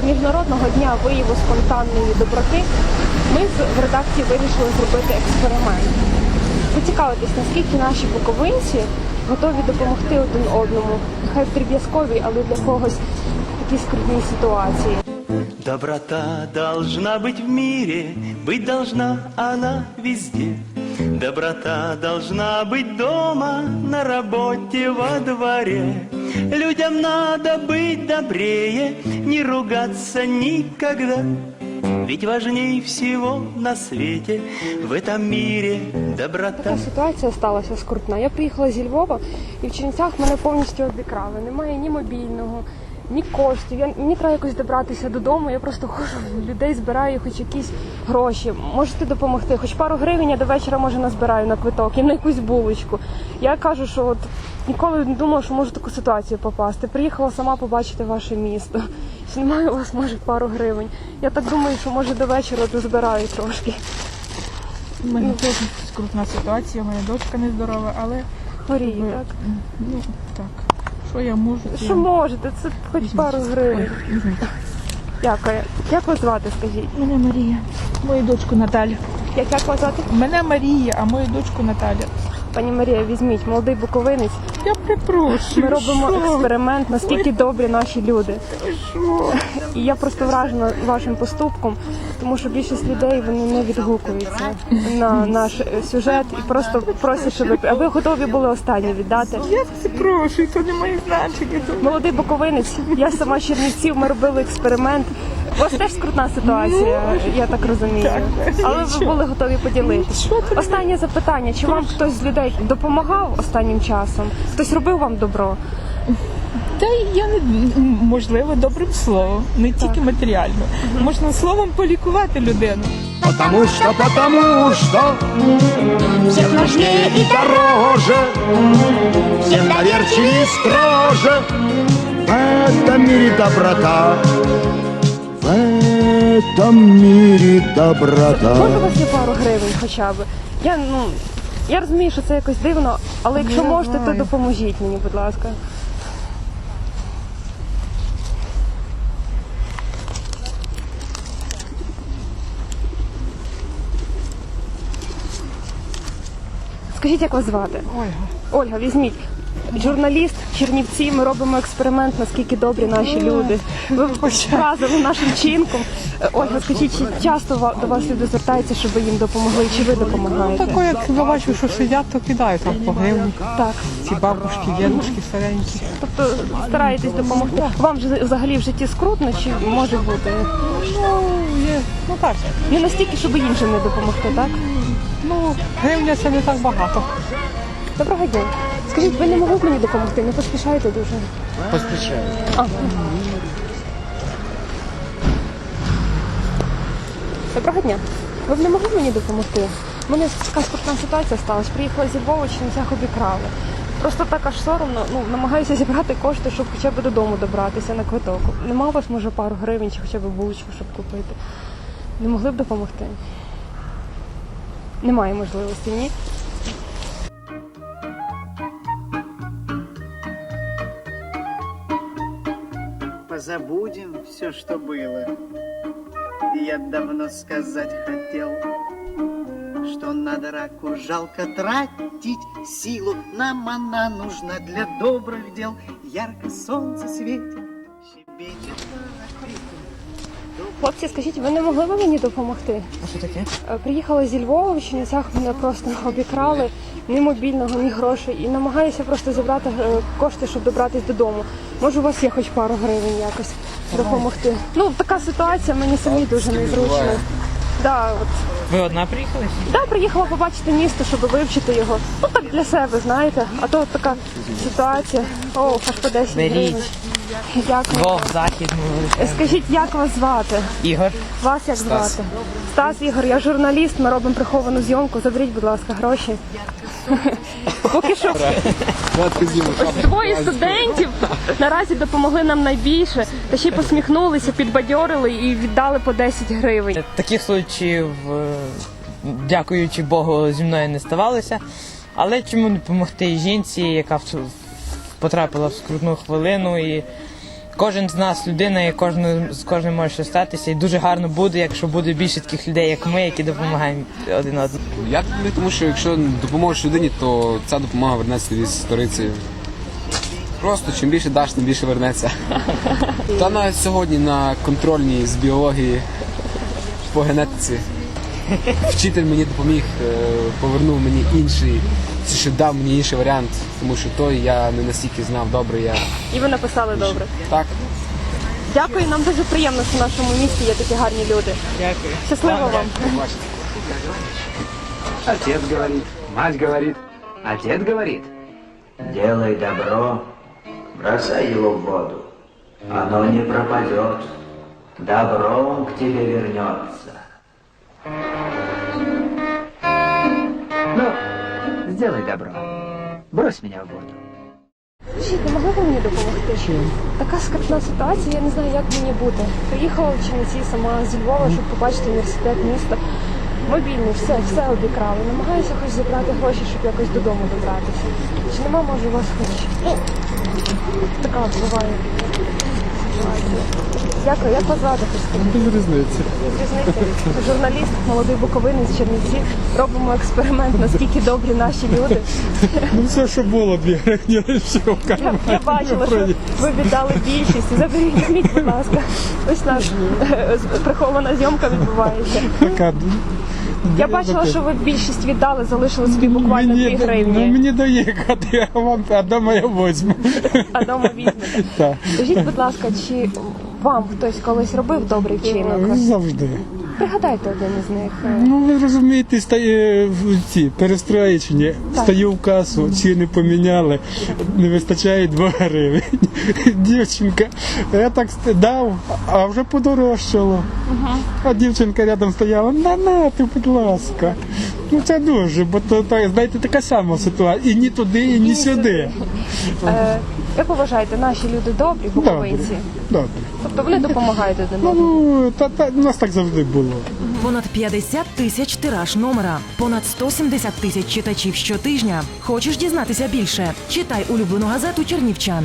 до міжнародного дня вияву спонтанної доброти ми в редакції вирішили зробити експеримент. Поцікавитись, наскільки наші буковинці готові допомогти один одному, нехай в дріб'язковій, але для когось в такій скрутній ситуації. Доброта должна быть в мире, быть должна она везде. Доброта должна быть дома, на работе, во дворе. Людям надо быть добрее, не ругаться никогда. Ведь важней всего на свете в этом мире доброта. Така ситуація сталася скрутна. Я приїхала зі Львова і в Чернівцях мене повністю обікрали. Немає ні мобільного, ні коштів. Я, мені треба якось добратися додому. Я просто ходжу в людей, збираю хоч якісь гроші. Можете допомогти? Хоч пару гривень я до вечора може назбираю на квиток і на якусь булочку. Я кажу, що от ніколи не думала, що можу в таку ситуацію попасти. Приїхала сама побачити ваше місто. Чи немає у вас може пару гривень? Я так думаю, що може до вечора дозбираю трошки. У мене теж скрутна ситуація, моя дочка нездорова, але ви- так? ну так. Що я можу? Що можете? Це хоч Візьміть. пару гривень. Ой, візьміть. Дякую. Як вас звати, скажіть? Мене Марія, мою дочку Наталя. Як, як вас звати? Мене Марія, а мою дочку Наталя. Пані Марія, візьміть, молодий буковинець. Я припрошую. Ми робимо що? експеримент, наскільки добрі наші люди. Що? І я просто вражена вашим поступком, тому що більшість людей вони не відгукуються на наш е, сюжет і просто просять, щоб а ви готові були останні віддати. Я припрошую, то не має значення. Молодий буковинець, я сама з Чернівців, ми робили експеримент. У вас теж скрутна ситуація, я так розумію. Але ви були готові поділитися. Останнє запитання: чи вам хтось з людей допомагав останнім часом? Хтось робив вам добро? Та я не можливо добрим словом, не тільки матеріально. Можна словом полікувати людину. Потому что, потому что Всех нужнее и дороже Всех доверчивее и строже В этом мире доброта В этом мире Може, у вас є пару гривень хоча б? Я ну я розумію, що це якось дивно, але якщо Не можете, то допоможіть мені, будь ласка. Скажіть, як вас звати? Ольга. Ольга, візьміть. Журналіст Чернівці, ми робимо експеримент, наскільки добрі наші люди. Ви вразили нашим чинком. Е, Ольга, скажіть, чи часто до вас люди звертаються, щоб ви їм допомогли, чи ви допомагаєте? Тако, як я бачу, що сидять, то кидають там по гривні. Так. Ці бабушки, дідушки старенькі. Тобто стараєтесь допомогти. Вам же взагалі в житті скрутно, чи може бути? Ну, є, ну так. Не настільки, щоб іншим не допомогти, так? Ну, гривня це не так багато. Доброго дня. Скажіть, ви не могли б мені допомогти? Не поспішаєте дуже? Поспішаю. А. Доброго дня. Ви б не могли мені допомогти? У мене така скрутна ситуація сталася. Приїхала зі Львова, Чернівцях обікрали. Просто так аж соромно, ну, намагаюся зібрати кошти, щоб хоча б додому добратися на квиток. Нема у вас, може, пару гривень чи хоча б булочку, щоб купити. Не могли б допомогти? Немає можливості, ні? Позабудем все, что было. Я давно сказать хотел, что на драку жалко тратить силу. Нам она нужна для добрых дел. Ярко солнце светит, щебечет Хлопці, скажіть, ви не могли б мені допомогти? А що таке? Е, Приїхала зі Львова, в Чернівцях мене просто обікрали ні мобільного, ні грошей. І намагаюся просто зібрати е, кошти, щоб добратися додому. Може, у вас є хоч пару гривень якось допомогти. Ну, така ситуація, мені самі дуже незручно. Да, от. Ви одна приїхали? Да, приїхала побачити місто, щоб вивчити його. Ну так для себе, знаєте. А то от така ситуація. О, аж по 10 гривень. Дякую. Двох захід Е, Скажіть, як вас звати? Ігор. Вас як звати? Стас Ігор, я журналіст, ми робимо приховану зйомку. Заберіть, будь ласка, гроші. Поки що ось двоє студентів наразі допомогли нам найбільше, та ще й посміхнулися, підбадьорили і віддали по 10 гривень. Таких случаїв, е, дякуючи Богу, зі мною не ставалося. Але чому не допомогти жінці, яка потрапила в скрутну хвилину і Кожен з нас людина, і кожен з кожним може щось статися. І дуже гарно буде, якщо буде більше таких людей, як ми, які допомагаємо один одному. Я тому що якщо допоможеш людині, то ця допомога вернеться тобі з сторицею. Просто чим більше даш, тим більше вернеться. Та навіть сьогодні на контрольній з біології по генетиці вчитель мені допоміг, е, повернув мені інший, чи ще дав мені інший варіант, тому що той я не настільки знав добре. Я І ви написали добре. так. Дякую, нам дуже приємно, що в нашому місті є такі гарні люди. Дякую. Щасливо вам. Отец говорит, мать говорит, отец говорит, делай добро, бросай его в воду, оно не пропадет, добром к тебе вернется. Ну, сделай добро, брось меня в воду. Скажіть, не могли б ви мені допомогти? Така скрутна ситуація, я не знаю, як мені бути. Приїхала в Чернівці сама зі Львова, щоб побачити університет міста. Мобільний, все, все обікрали. Намагаюся хоч забрати гроші, щоб якось додому добратися. Чи нема, може, у вас хоч? Така от буває. Дякую, як вас звати? Без різниці. Без різниці. Журналіст, молодий буковинець з Чернівців. Робимо експеримент, наскільки добрі наші люди. Ну все, що було, дві гривні лишив в Я, кармані. я бачила, що ви віддали більшість. Заберіть, візьміть, будь ласка. Ось наш прихована зйомка відбувається. Така, Я бачила, що ви більшість віддали, залишили собі буквально 2 мені, ну, гривні, мені доїхати, а вам а дома я возьму. а дома візьмете. Так, Скажіть, будь ласка, чи вам хтось колись робив добрий вчинок? завжди. Пригадайте один із них. Ну ви розумієте, стає в ці перестроєчні, стаю в касу, ціни поміняли, не вистачає 2 гривень. Дівчинка, я так дав, а вже подорожчало. А дівчинка рядом стояла, на на ти, будь ласка. Ну це дуже, бо то так, знаєте, така сама ситуація. І ні туди, і ні сюди. Е, як ви вважаєте, наші люди добрі, Добре. буковинці? Добре. Тобто вони допомагають один одному? Ну, та, та, у нас так завжди було. Понад 50 тисяч тираж номера, понад 170 тисяч читачів щотижня. Хочеш дізнатися більше? Читай улюблену газету Чернівчан.